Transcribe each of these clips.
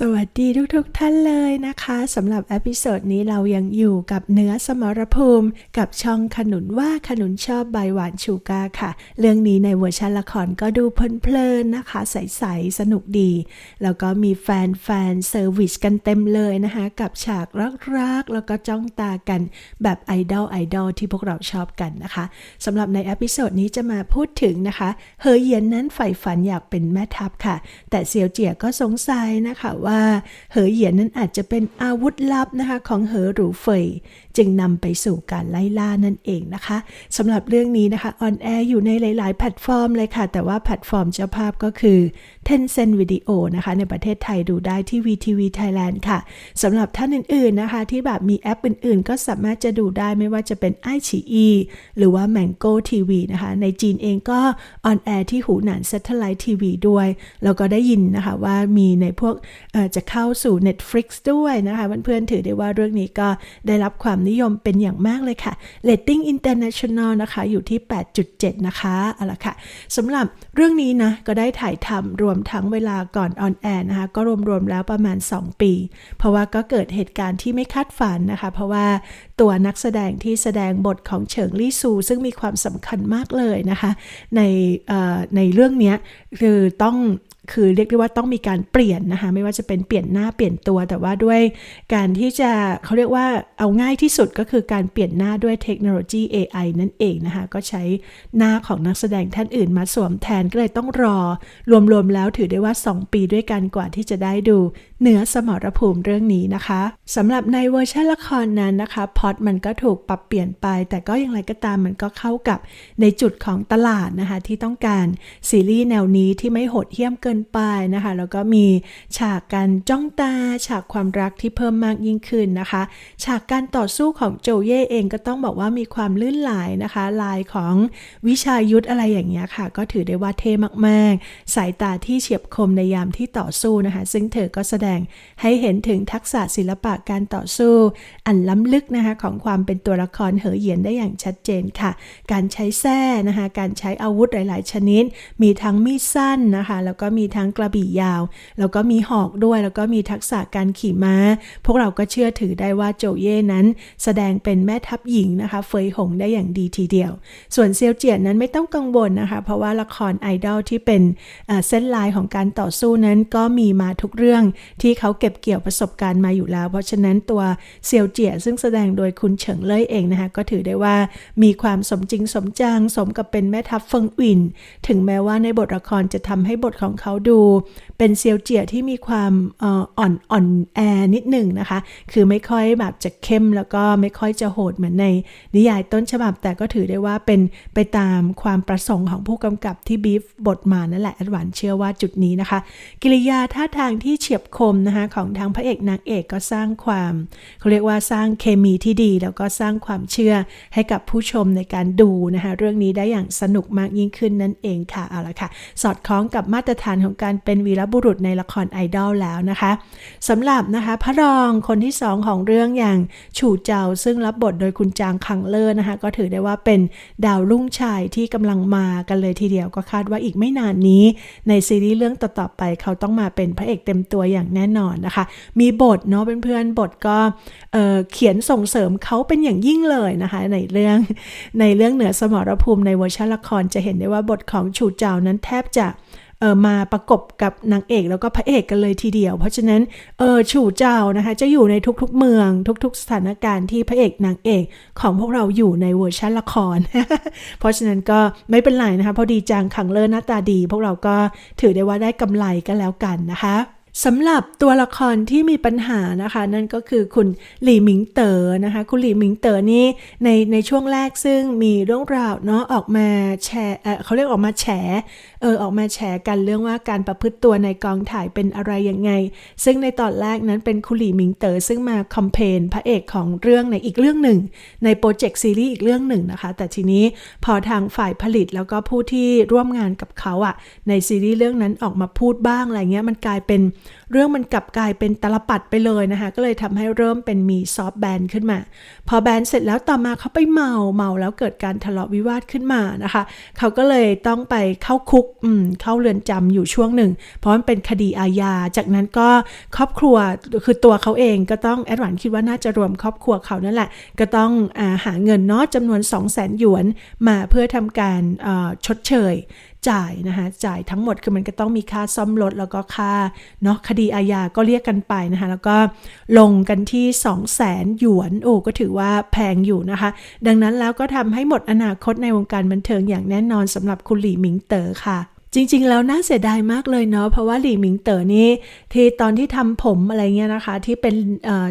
สวัสดีทุกๆทท่านเลยนะคะสำหรับเอพิโซดนี้เรายังอยู่กับเนื้อสมรภูมิ กับช่องขนุนว่าขนุนชอบใบหวานชูกาค่ะ เรื่องนี้ในเวอร์ชันละครก็ดูเพลินๆนะคะ ใสๆสนุกดี แล้วก็มีแฟนๆเซอร์วิสกันเต็มเลยนะคะ กับฉากรักๆ แล้วก็จ้องตากันแบบไอดอลไอดอลที่พวกเราชอบกันนะคะสำหรับในเอพิโซดนี้จะมาพูดถึงนะคะเฮอเยียนนั้นใฝ่ฝันอยากเป็นแม่ทัพค่ะ แต่เซียวเจียก็สงสัยนะคะว่า เหอเหยียนนั้นอาจจะเป็นอาวุธลับนะคะของเหอหรูเฟยจึงนำไปสู่การไล่ล่านั่นเองนะคะสำหรับเรื่องนี้นะคะออนแอร์อยู่ในหลาย ๆ แพลตฟอร์มเลยค่ะ แต่ว่าแพลตฟอร์มเจ้าภาพก็คือ Tencent Video นะคะ ในประเทศไทยดูได้ที่ VTV Thailand ค่ะสำหรับท่านอื่นๆนะคะ ที่แบบมีแอปอื่นๆ ก็สามารถจะดูได้ไม่ว่าจะเป็น i อ e หรือว่า Mango TV นะคะ ในจีนเองก็ออนแอร์ที่หูหนาน Satellite TV ด้วยแล้วก็ได้ยินนะคะว่ามีในพวกจะเข้าสู่ Netflix ด้วยนะคะเพื่อนๆถือได้ว่าเรื่องนี้ก็ได้รับความนิยมเป็นอย่างมากเลยค่ะ Rating International นะคะอยู่ที่ 8.7 นะคะเอาละค่ะสำหรับเรื่องนี้นะก็ได้ถ่ายทำรวมทั้งเวลาก่อนออนแอร์นะคะก็รวมๆแล้วประมาณ 2 ปี เพราะว่าก็เกิดเหตุการณ์ที่ไม่คาดฝันนะคะ เพราะว่าตัวนักแสดงที่แสดงบทของเฉิงลี่ซู ซึ่งมีความสำคัญมากเลยนะคะ ในในเรื่องนี้คือต้อง คือเรียกได้ว่าต้องมีการเปลี่ยนนะคะ ไม่ว่าจะเป็นเปลี่ยนหน้าเปลี่ยนตัว แต่ว่าด้วยการที่จะเขาเรียกว่าเอาง่ายที่สุดก็คือการเปลี่ยนหน้าด้วยเทคโนโลยี AI นั่นเองนะคะ ก็ใช้หน้าของนักแสดงท่านอื่นมาสวมแทนก็เลยต้องรอ รวมๆแล้วถือได้ว่า 2 ปีด้วยกันกว่าที่จะได้ดูเนื้อสมรภูมิเรื่องนี้นะคะสำหรับในเวอร์ชันละครนั้นนะคะพอดมันก็ถูกปรับเปลี่ยนไป แต่ก็อย่างไรก็ตามมันก็เข้ากับในจุดของตลาดนะคะที่ต้องการซีรีส์แนวนี้ที่ไม่โหดเหี้ยมเกินไปนะคะ แล้วก็มีฉากการจ้องตา ฉากความรักที่เพิ่มมากยิ่งขึ้นนะคะ ฉากการต่อสู้ของโจเย่เองก็ต้องบอกว่ามีความลื่นไหลนะคะ ลายของวิชายุทธอะไรอย่างเงี้ยค่ะ ก็ถือได้ว่าเท่มากๆ สายตาที่เฉียบคมในยามที่ต่อสู้นะคะ ซึ่งเธอก็แสดงให้เห็นถึงทักษะศิลปะการต่อสู้ อันล้ำลึกนะคะของความเป็นตัวละครเหอเหยียนได้อย่างชัดเจนค่ะ การใช้แส้นะคะ การใช้อาวุธหลาย ๆ ชนิด มีทั้งมีดสั้นนะคะ แล้วก็มีทั้งกระบี่ยาว แล้วก็มีหอกด้วย แล้วก็มีทักษะการขี่ม้า พวกเราก็เชื่อถือได้ว่าโจเย่นั้น แสดงเป็นแม่ทัพหญิงนะคะ เฟยหงได้อย่างดีทีเดียว ส่วนเซียวเจียนนั้นไม่ต้องกังวลนะคะ เพราะว่าละครไอดอลที่เป็นเส้นลายของการต่อสู้นั้นก็มีมาทุกเรื่องที่เขาเก็บเกี่ยวประสบการณ์มาอยู่แล้ว เพราะฉะนั้นตัวเซียวเจียซึ่งแสดงโดยคุณเฉิงเล่ยเองนะคะก็ถือได้ว่ามีความสมจริงสมจังสมกับเป็นแม่ทัพเฟิงอิน ถึงแม้ว่าในบทละครจะทำให้บทของเขาดูเป็นเซียวเจียที่มีความอ่อนอ่อนแอนิดหนึ่งนะคะ คือไม่ค่อยแบบจะเข้มแล้วก็ไม่ค่อยจะโหดเหมือนในนิยายต้นฉบับ แต่ก็ถือได้ว่าเป็นไปตามความประสงค์ของผู้กำกับที่บีฟบทมานั่นแหละอดวานเชื่อว่าจุดนี้นะคะ กิริยาท่าทางที่เฉียบคมนะคะของทางพระเอกนางเอกก็สร้างความเขาเรียกว่าสร้างเคมีที่ดี แล้วก็สร้างความเชื่อให้กับผู้ชมในการดูนะคะเรื่องนี้ได้อย่างสนุกมากยิ่งขึ้นนั่นเองค่ะเอาละค่ะ สอดคล้องกับมาตรฐานของการเป็นวีรบุรุษในละครไอดอลแล้วนะคะสำหรับนะคะพระรองคนที่สองของเรื่องอย่างฉู่เจาซึ่งรับบทโดยคุณจางคังเลอร์นะคะ ก็ถือได้ว่าเป็นดาวรุ่งชายที่กำลังมากันเลยทีเดียวก็คาดว่าอีกไม่นานนี้ ในซีรีส์เรื่องต่อๆไปเขาต้องมาเป็นพระเอกเต็มตัวอย่างแน่นอนนะคะ มีบทเนาะเพื่อนๆบทก็เเขียนส่งเสริมเขาเป็นอย่างยิ่งเลยนะคะในเรื่องในเรื่องเหนือสมรภูมิในเวอร์ชันละครจะเห็นได้ว่าบทของฉูเจานั้นแทบจะ เออมาประกบกับนางเอกแล้วก็พระเอกกันเลยทีเดียว เพราะฉะนั้นเออฉู่เจ้านะคะจะอยู่ในทุกๆเมืองทุกๆ สถานการณ์ที่พระเอกนางเอกของพวกเราอยู่ในเวอร์ชันละคร เพราะฉะนั้นก็ไม่เป็นไรนะคะพอดีจางขังเลอหน้าตาดี พวกเราก็ถือได้ว่าได้กำไรกันแล้วกันนะคะ สำหรับตัวละครที่มีปัญหานะคะ นั่นก็คือคุณหลี่หมิงเต๋อนะคะ คุณหลี่หมิงเต๋อนี่ในในช่วงแรกซึ่งมีเรื่องราวเนาะออกมาแชร์เขาเรียกออกมาแฉเออออกมาแฉกันเรื่องว่าการประพฤติตัวในกองถ่ายเป็นอะไรยังไง ซึ่งในตอนแรกนั้นเป็นคุณหลี่หมิงเต๋อซึ่งมาคอมเพนพระเอกของเรื่องในอีกเรื่องหนึ่ง ในโปรเจกต์ซีรีส์อีกเรื่องหนึ่งนะคะ แต่ทีนี้พอทางฝ่ายผลิตแล้วก็ผู้ที่ร่วมงานกับเขาอะในซีรีส์เรื่องนั้นออกมาพูดบ้างอะไรเงี้ยมันกลายเป็นเรื่องมันกลับกลายเป็นตลปัดไปเลยนะคะ ก็เลยทำให้เริ่มเป็นมีซอฟต์แบนขึ้นมา พอแบนเสร็จแล้วต่อมาเขาไปเมาเมาแล้วเกิดการทะเลาะวิวาทขึ้นมานะคะ เขาก็เลยต้องไปเข้าคุกอืมเข้าเรือนจำอยู่ช่วงหนึ่ง เพราะมันเป็นคดีอาญา จากนั้นก็ครอบครัวคือตัวเขาเองก็ต้องแอดวานคิดว่าน่าจะรวมครอบครัวเขานั่นแหละ ก็ต้องอาหาเงินเนาะจำนวน 2 0 0 0 0 0หยวนมาเพื่อทำการชดเชย จ่ายนะคะจ่ายทั้งหมดคือมันก็ต้องมีค่าซ่อมรถแล้วก็ค่าเนาะคดีอาญาก็เรียกกันไปนะคะแล้วก็ลงกันที่ 2 0 0แสนหยวนโอ้ก็ถือว่าแพงอยู่นะคะ ดังนั้นแล้วก็ทำให้หมดอนาคตในวงการบันเทิงอย่างแน่นอนสำหรับคุณหลี่หมิงเต๋อค่ะ จริงๆ แล้วน่าเสียดายมากเลยเนาะเพราะว่าหลี่หมิงเต๋อนี่ที่ตอนที่ทำผมอะไรเงี้ยนะคะ ที่เป็น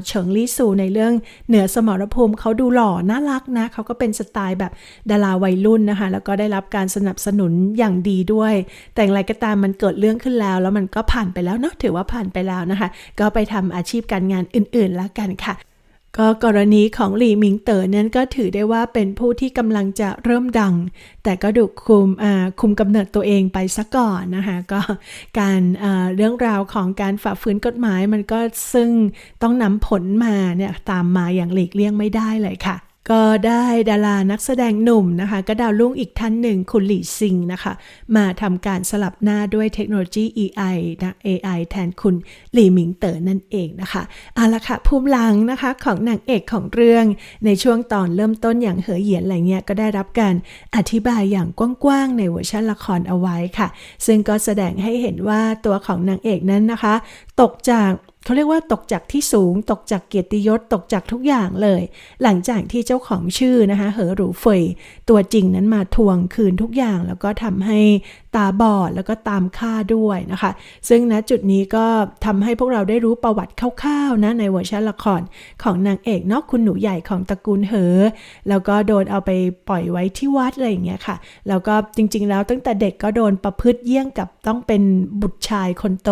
เฉิงลี่ซูในเรื่องเหนือสมรภูมิเขาดูหล่อน่ารักนะเขาก็เป็นสไตล์แบบดาราวัยรุ่นนะคะ แล้วก็ได้รับการสนับสนุนอย่างดีด้วย แต่อย่างไรก็ตามมันเกิดเรื่องขึ้นแล้ว แล้วมันก็ผ่านไปแล้วเนาะถือว่าผ่านไปแล้วนะคะ ก็ไปทำอาชีพการงานอื่นๆแล้วกันค่ะ ก็กรณีของหลี่หมิงเต๋อนั้นก็ถือได้ว่าเป็นผู้ที่กำลังจะเริ่มดัง แต่ก็ดูคุมคุมกำเนิดตัวเองไปซะก่อนนะคะก็การเรื่องราวของการฝ่าฝืนกฎหมายมันก็ซึ่งต้องนำผลมาเนี่ยตามมาอย่างหลีกเลี่ยงไม่ได้เลยค่ะ ก็ได้ดารานักแสดงหนุ่มนะคะ ก็ดาวรุ่งอีกท่านหนึ่งคุณหลี่ซิงนะคะ มาทำการสลับหน้าด้วยเทคโนโลยี AI นะ AI แทนคุณหลี่หมิงเต๋อนั่นเองนะคะเอาละค่ะภูมิหลังนะคะของนางเอกของเรื่องในช่วงตอนเริ่มต้นอย่างเหอเหยียนอะไรเงี้ยก็ได้รับการอธิบายอย่างกว้างๆในเวอร์ชันละครเอาไว้ค่ะ ซึ่งก็แสดงให้เห็นว่าตัวของนางเอกนั้นนะคะ ตกจาก เขาเรียกว่าตกจากที่สูง ตกจากเกียรติยศตกจากทุกอย่างเลย หลังจากที่เจ้าของชื่อนะคะเหอหรูเฟยตัวจริงนั้นมาทวงคืนทุกอย่างแล้วก็ทำให้ตาบอดแล้วก็ตามค่าด้วยนะคะ ซึ่งณจุดนี้ก็ทำให้พวกเราได้รู้ประวัติคร่าวๆนะในเวอร์ชันละครของนางเอกนอกคุณหนูใหญ่ของตระกูลเหอ แล้วก็โดนเอาไปปล่อยไว้ที่วัดอะไรอย่างเงี้ยค่ะ แล้วก็จริงๆแล้วตั้งแต่เด็กก็โดนประพฤติเยี่ยงกับต้องเป็นบุตรชายคนโต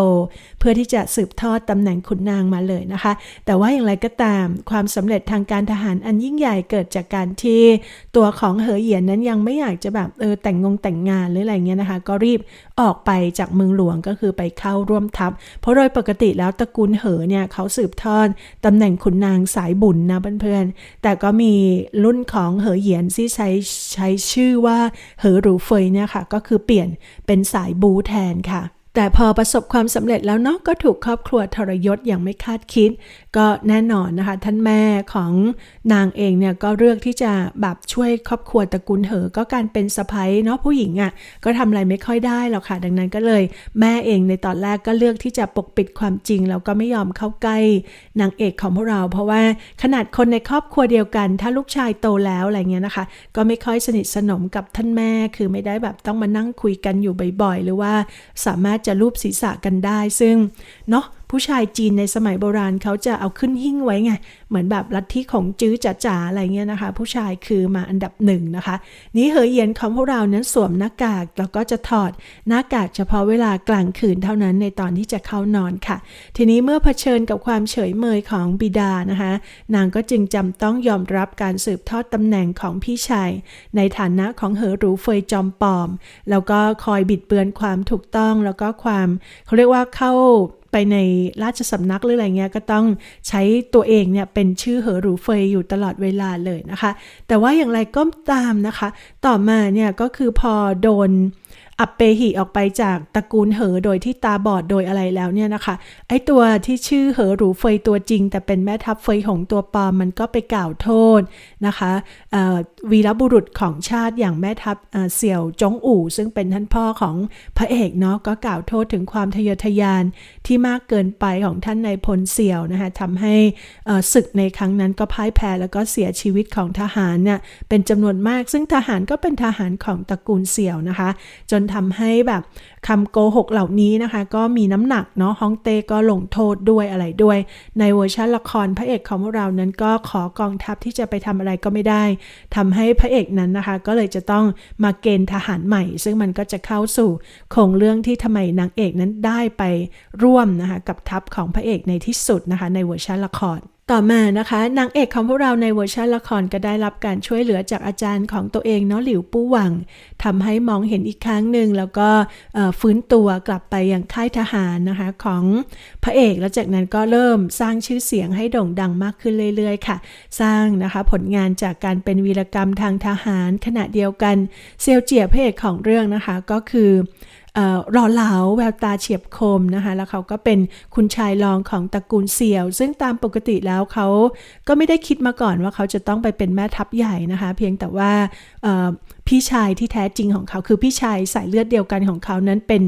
เพื่อที่จะสืบทอดตำแหน่งขุนนางมาเลยนะคะ แต่ว่าอย่างไรก็ตาม ความสำเร็จทางการทหารอันยิ่งใหญ่เกิดจากการที่ตัวของเหอเหยียนนั้นยังไม่อยากจะแบบเออแต่งงงแต่งงานหรืออะไรเงี้ยนะคะ ก็รีบออกไปจากเมืองหลวงก็คือไปเข้าร่วมทัพ เพราะโดยปกติแล้วตระกูลเหอเนี่ยเขาสืบทอดตำแหน่งขุนนางสายบุญนะเพื่อนๆ แต่ก็มีรุ่นของเหอเหยียนที่ใช้ใช้ชื่อว่าเหอหรูเฟยเนี่ยค่ะก็คือเปลี่ยนเป็นสายบูแทนค่ะ แต่พอประสบความสำเร็จแล้วเนาะก็ถูกครอบครัวทรยศอย่างไม่คาดคิด ก็แน่นอนนะคะ ท่านแม่ของนางเองเนี่ยก็เลือกที่จะแบบช่วยครอบครัวตระกูลเหอ ก็การเป็นสะพ้ยเนาะผู้หญิงอะ่ะก็ทำอะไรไม่ค่อยได้หรอกค่ะ ดังนั้นก็เลยแม่เองในตอนแรกก็เลือกที่จะปกปิดความจริงแล้วก็ไม่ยอมเข้าใกล้นางเอกของพวกเรา เพราะว่าขนาดคนในครอบครัวเดียวกัน ถ้าลูกชายโตแล้วอะไรเงี้ยนะคะ ก็ไม่ค่อยสนิทสนมกับท่านแม่คือไม่ได้แบบต้องมานั่งคุยกันอยู่บ่อยๆ หรือว่าสามารถจะรูปศีรษะกันได้ ซึ่งเนาะ ผู้ชายจีนในสมัยโบราณเขาจะเอาขึ้นหิ้งไว้ไง เหมือนแบบลัทธิของจื้อจ๋าๆอะไรเงี้ยนะคะ ผู้ชายคือมาอันดับหนึ่งนะคะ นี้เหอเยียนของพวกเรานั้นสวมหน้ากากแล้วก็จะถอดหน้ากากเฉพาะเวลากลางคืนเท่านั้นในตอนที่จะเข้านอนค่ะ ทีนี้เมื่อเผชิญกับความเฉยเมยของบิดานะคะ นางก็จึงจำต้องยอมรับการสืบทอดตำแหน่งของพี่ชายในฐานะของเหอหรูเฟยจอมปลอม แล้วก็คอยบิดเบือนความถูกต้องแล้วก็ความเขาเรียกว่าเข้าไปในราชสำนักหรืออะไรเงี้ยก็ต้องใช้ตัวเองเนี่ยเป็นชื่อเหอหรูเฟยอยู่ตลอดเวลาเลยนะคะ แต่ว่าอย่างไรก็ตามนะคะ ต่อมาเนี่ยก็คือพอโดน อับเปหิออกไปจากตระกูลเหอโดยที่ตาบอดโดยอะไรแล้วเนี่ยนะคะไอตัวที่ชื่อเหอหรูเฟยตัวจริง แต่เป็นแม่ทัพเฟยหงตัวปลอมมันก็ไปกล่าวโทษนะคะวีรบุรุษของชาติอย่างแม่ทัพเเสี่ยวจงอู่ ซึ่งเป็นท่านพ่อของพระเอกเนาะก็กล่าวโทษถึงความทะเยอทะยานที่มากเกินไปของท่านในายพลเสี่ยวนะคะทำให้ศึกในครั้งนั้นก็พ่ายแพ้แล้วก็เสียชีวิตของทหารเนี่ยเป็นจำนวนมาก ซึ่งทหารก็เป็นทหารของตระกูลเสี่ยวนะคะ จนทำให้แบบคำโกหกเหล่านี้นะคะ ก็มีน้ำหนักเนาะฮองเต้ก็ลงโทษด้วยอะไรด้วย ในเวอร์ชันละครพระเอกของเรานั้นก็ขอกองทัพที่จะไปทำอะไรก็ไม่ได้ทำให้พระเอกนั้นนะคะ ก็เลยจะต้องมาเกณฑ์ทหารใหม่ ซึ่งมันก็จะเข้าสู่โครงเรื่องที่ทำไมนางเอกนั้นได้ไปร่วมนะคะกับทัพของพระเอกในที่สุดนะคะ ในเวอร์ชันละคร ต่อมานะคะนางเอกของพวกเราในเวอร์ชันละครก็ได้รับการช่วยเหลือจากอาจารย์ของตัวเองเนาะหลิวปู้หวังทำให้มองเห็นอีกครั้งหนึ่งแล้วก็ฟื้นตัวกลับไปยังค่ายทหารนะคะของพระเอกแล้วจากนั้นก็เริ่มสร้างชื่อเสียงให้โด่งดังมากขึ้นเรื่อยๆ ค่ะ สร้างนะคะผลงานจากการเป็นวีรกรรมทางทหารขณะเดียวกันเซียวเจียพระเอกของเรื่องนะคะก็คือ หล่อเหลาแววตาเฉียบคมนะคะ แล้วเขาก็เป็นคุณชายรองของตระกูลเสี่ยว ซึ่งตามปกติแล้วเขาก็ไม่ได้คิดมาก่อนว่าเขาจะต้องไปเป็นแม่ทัพใหญ่นะคะ เพียงแต่ว่าพี่ชายที่แท้จริงของเขา คือพี่ชายสายเลือดเดียวกันของเขานั้นเป็น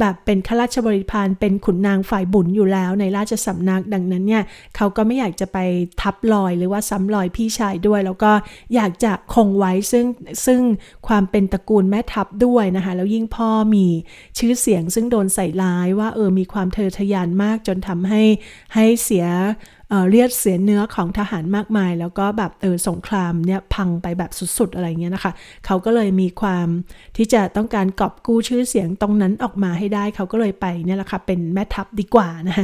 แบบเป็นข้าราชบริพารเป็นขุนนางฝ่ายบุญอยู่แล้วในราชสำนักดังนั้นเนี่ยเขาก็ไม่อยากจะไปทับรอยหรือว่าซ้ำรอยพี่ชายด้วย แล้วก็อยากจะคงไว้ซึ่งซึ่งความเป็นตระกูลแม่ทัพด้วยนะคะแล้วยิ่งพ่อมีชื่อเสียงซึ่งโดนใส่ร้ายว่าเออมีความเทอทะยานมากจนทำให้ให้เสีย เอ่อเลียดเสียเนื้อของทหารมากมาย แล้วก็แบบเออสงครามเนี่ยพังไปแบบสุดๆอะไรเงี้ยนะคะ เขาก็เลยมีความที่จะต้องการกอบกู้ชื่อเสียงตรงนั้นออกมาให้ได้ เขาก็เลยไปเนี่ยแหละค่ะเป็นแม่ทัพดีกว่านะ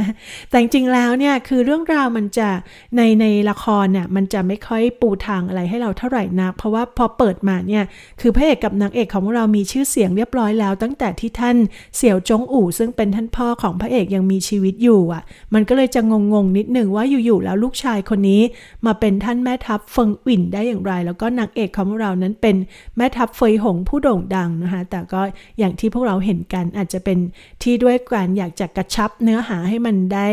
แต่จริงแล้วเนี่ยคือเรื่องราวมันจะในในละครเนี่ยมันจะไม่ค่อยปูทางอะไรให้เราเท่าไหร่นัก เพราะว่าพอเปิดมาเนี่ยคือพระเอกกับนางเอกของเรามีชื่อเสียงเรียบร้อยแล้ว ตั้งแต่ที่ท่านเสี่ยวจงอู่ซึ่งเป็นท่านพ่อของพระเอกยังมีชีวิตอยู่อะ มันก็เลยจะงงๆนิดหนึ่งว่าอยู่อยู่แล้วลูกชายคนนี้ มาเป็นท่านแม่ทัพเฟิงอิ่นได้อย่างไร แล้วก็นางเอกของเรานั้นเป็นแม่ทัพเฟยหงผู้โด่งดังนะคะแต่ก็อย่างที่พวกเราเห็นกันอาจจะเป็นที่ด้วยการอยากจะกระชับเนื้อหาให้มันได้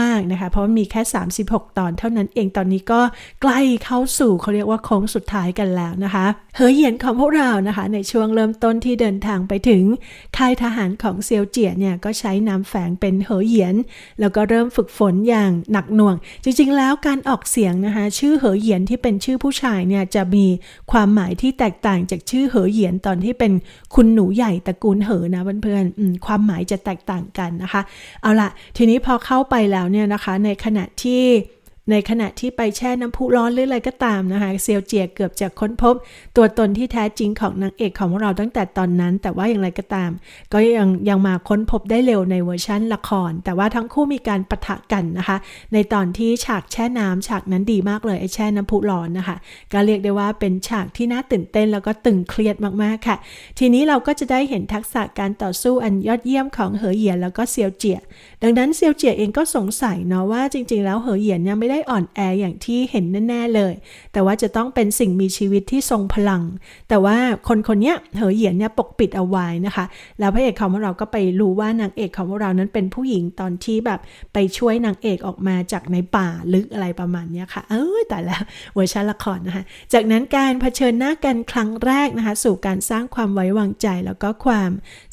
มากๆนะคะเพราะมีแค่ 36 ตอนเท่านั้นเองตอนนี้ก็ใกล้เข้าสู่เขาเรียกว่าโค้งสุดท้ายกันแล้วนะคะเฮอเหยียนของพวกเรานะคะ ในช่วงเริ่มต้นที่เดินทางไปถึงค่ายทหารของเซียวเจียเนี่ยก็ใช้นามแฝงเป็นเหอเหยียน แล้วก็เริ่มฝึกฝนอย่างหนักหน่วงจริงๆ แล้วการออกเสียงนะคะ ชื่อเหอเหยียนที่เป็นชื่อผู้ชายเนี่ยจะมีความหมายที่แตกต่างจากชื่อเหอเหยียนตอนที่เป็นคุณหนูใหญ่ตระกูลเหอนะเพื่อนๆความหมายจะแตกต่างกันนะคะ เอาละทีนี้พอเข้าไปแล้วเนี่ยนะคะ ในขณะที่ ในขณะที่ไปแช่น้ำพุร้อนหรืออะไรก็ตามนะคะ เซียวเจียเกือบจะค้นพบ ตัวตนที่แท้จริงของนางเอกของเราตั้งแต่ตอนนั้น แต่ว่าอย่างไรก็ตาม ก็ยังยังมาค้นพบได้เร็วในเวอร์ชั่นละคร แต่ว่าทั้งคู่มีการปะทะกันนะคะ ในตอนที่ฉากแช่น้ำฉากนั้นดีมากเลยไอ้แช่น้ำพุร้อนนะคะ ก็เรียกได้ว่าเป็นฉากที่น่าตื่นเต้นแล้วก็ตึงเครียดมากๆค่ะ ทีนี้เราก็จะได้เห็นทักษะการต่อสู้อันยอดเยี่ยมของเหอเหยียนแล้วก็เซียวเจีย ดังนั้นเซียวเจียเองก็สงสัยเนาะว่าจริง ๆ แล้วเหอเหยียนเนี่ยไม่ได้อ่อนแออย่างที่เห็นแน่ๆเลย แต่ว่าจะต้องเป็นสิ่งมีชีวิตที่ทรงพลัง แต่ว่าคนคนนี้เหอเหยียนเนี่ยปกปิดเอาไว้นะคะ แล้วพระเอกของเราก็ไปรู้ว่านางเอกของเรานั้นเป็นผู้หญิงตอนที่แบบไปช่วยนางเอกออกมาจากในป่าลึกอะไรประมาณเนี้ยค่ะ เอ้ยแต่แล้วเวอร์ชันละครนะคะ จากนั้นการเผชิญหน้ากันครั้งแรกนะคะ สู่การสร้างความไว้วางใจแล้วก็ความ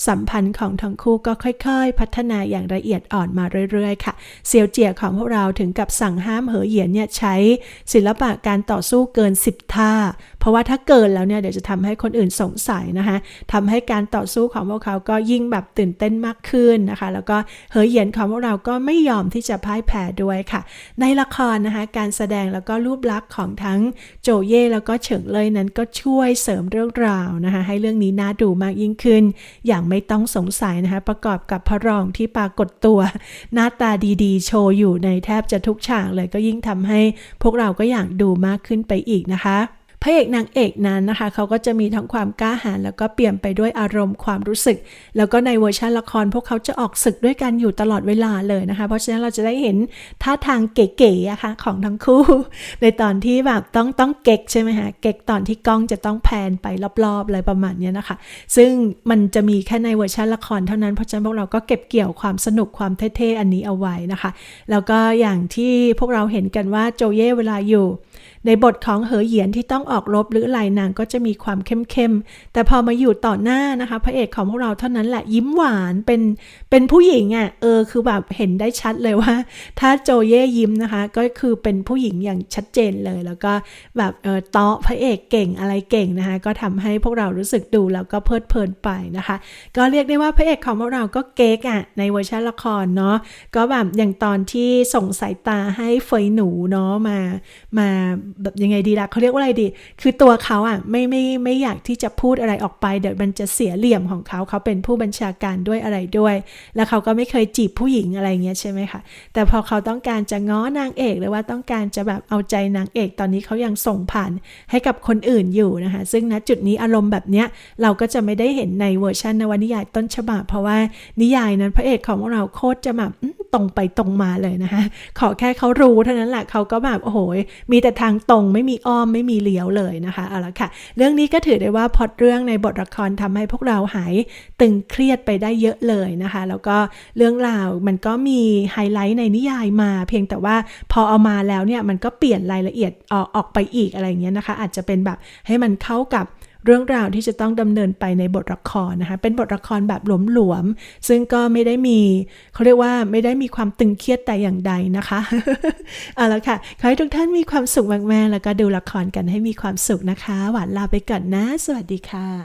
สัมพันธ์ของทั้งคู่ก็ค่อย ๆ พัฒนาอย่างละเอียดอ่อนมาเรื่อยๆ ค่ะ เซียวเจียของพวกเราถึงกับสั่งห้ามเหอเหยียนเนี่ยใช้ศิลปะการต่อสู้เกิน 10 ท่า เพราะว่าถ้าเกินแล้วเนี่ยเดี๋ยวจะทำให้คนอื่นสงสัยนะคะทำให้การต่อสู้ของพวกเขาก็ยิ่งแบบตื่นเต้นมากขึ้นนะคะ แล้วก็เหอเหยียนของพวกเราก็ไม่ยอมที่จะพ่ายแพ้ด้วยค่ะ ในละครนะคะการแสดงแล้วก็รูปลักษณ์ของทั้งโจเย่แล้วก็เฉิงเลยนั้นก็ช่วยเสริมเรื่องราวนะคะ ให้เรื่องนี้น่าดูมากยิ่งขึ้น อย่างไม่ต้องสงสัยนะคะ ประกอบกับพระรองที่ปรากฏตัว หน้าตาดีๆ โชว์อยู่ในแทบจะทุกฉากเลยก็ยิ่งทำให้พวกเราก็อยากดูมากขึ้นไปอีกนะคะ ระเอกนางเอกนั้นนะคะเขาก็จะมีทั้งความกล้าหาญแล้วก็เปลี่ยนไปด้วยอารมณ์ความรู้สึก แล้วก็ในเวอร์ชันละครพวกเขาจะออกศึกด้วยกันอยู่ตลอดเวลาเลยนะคะ เพราะฉะนั้นเราจะได้เห็นท่าทางเก๋ๆอะคะของทั้งคู่ ในตอนที่แบบต้องต้องเก๊กใช่ไหมคะเก๊กตอนที่กล้องจะต้องแพนไปรอบๆอะไรประมาณนี้นะคะ ซึ่งมันจะมีแค่ในเวอร์ชันละครเท่านั้นเพราะฉะนั้นพวกเราก็เก็บเกี่ยวความสนุกความเท่ๆอันนี้เอาไว้นะคะ แล้วก็อย่างที่พวกเราเห็นกันว่าโจเย่เวลาอยู่ ในบทของเหอเหยียนที่ต้องออกรบหรืออะไรนางก็จะมีความเข้มๆ แต่พอมาอยู่ต่อหน้านะคะ พระเอกของพวกเราเท่านั้นแหละยิ้มหวานเป็นเป็นผู้หญิงอะ่ะเออคือแบบเห็นได้ชัดเลยว่า ถ้าโจเย่ยิ้มนะคะ ก็คือเป็นผู้หญิงอย่างชัดเจนเลย แล้วก็แบบเออเตาะพระเอกเก่งอะไรเก่งนะคะ ก็ทำให้พวกเรารู้สึกดูแล้วก็เพลิดเพลินไปนะคะ ก็เรียกได้ว่าพระเอกของพวกเราก็เก๊กอะ่ะในเวอร์ชันละครเนาะก็แบบอย่างตอนที่ส่งสายตาให้เฟยหนูเนาะมามาแบบยังไงดีล่ะเขาเรียกว่าอะไรดี คือตัวเขาอะไม่ไม่ไม่อยากที่จะพูดอะไรออกไปเดี๋ยวมันจะเสียเหลี่ยมของเขาเขาเป็นผู้บัญชาการด้วยอะไรด้วย แล้วเขาก็ไม่เคยจีบผู้หญิงอะไรเงี้ยใช่ไหมคะแต่พอเขาต้องการจะง้อนางเอกหรือว่าต้องการจะแบบเอาใจนางเอกตอนนี้เขายังส่งผ่านให้กับคนอื่นอยู่นะคะซึ่งณจุดนี้อารมณ์แบบเนี้ยเราก็จะไม่ได้เห็นในเวอร์ชันนวนิยายต้นฉบับ เพราะว่านิยายนั้นพระเอกของเราโคตรจะแบบตรงไปตรงมาเลยนะคะ ขอแค่เขารู้เท่านั้นแหละเขาก็แบบโอ้โหมีแต่ทางตรงไม่มีอ้อมไม่มีเลี้ยวเลยนะคะเอาละค่ะ เรื่องนี้ก็ถือได้ว่าพอดเรื่องในบทละครทำให้พวกเราหายตึงเครียดไปได้เยอะเลยนะคะ แล้วก็เรื่องราวมันก็มีไฮไลท์ในนิยายมา เพียงแต่ว่าพอเอามาแล้วเนี่ยมันก็เปลี่ยนรายละเอียดออกออกไปอีกอะไรเงี้ยนะคะ อาจจะเป็นแบบให้มันเข้ากับ เรื่องราวที่จะต้องดำเนินไปในบทละครนะคะเป็นบทละครแบบหลวมๆซึ่งก็ไม่ได้มีเขาเรียกว่าไม่ได้มีความตึงเครียดแต่อย่างใดนะคะเอาละค่ะขอให้ทุกท่านมีความสุขมากๆแล้วก็ดูละครกันให้มีความสุขนะคะ หวานลาไปก่อนนะ สวัสดีค่ะ